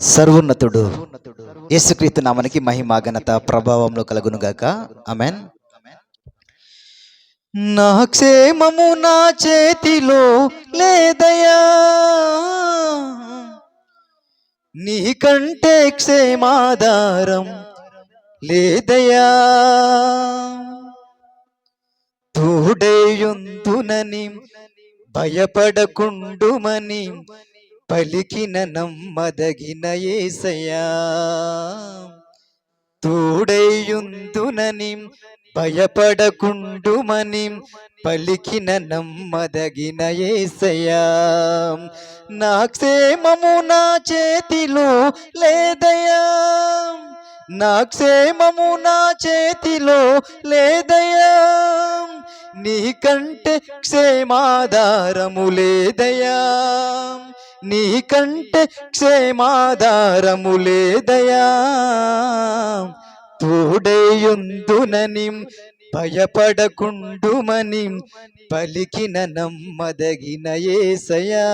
సర్వోన్నతుడు. యేసుక్రీస్తు నామనికి మహిమ ఘనత ప్రభావంలో కలుగునుగాక. అమెన్ నా క్షేమము నా చేతిలో లేదయా? నీకంటే క్షేమాధారం లేదయా? తోడేయుందునని భయపడకుండుమని పలికిన నమ్మదగిన ఏసయా తోడేయుందునని భయపడకుండుమని పలికిన నమ్మదగిన ఏసయా నా క్షేమము నా చేతిలో లేదయా నా క్షేమము నా చేతిలో లేదయా నీకంటే క్షేమాధారము లేదయా నీకంటే క్షేమాధారము లేదయా తోడేయుందునని భయపడకుండుమని పలికిన నమ్మదగిన ఏసయా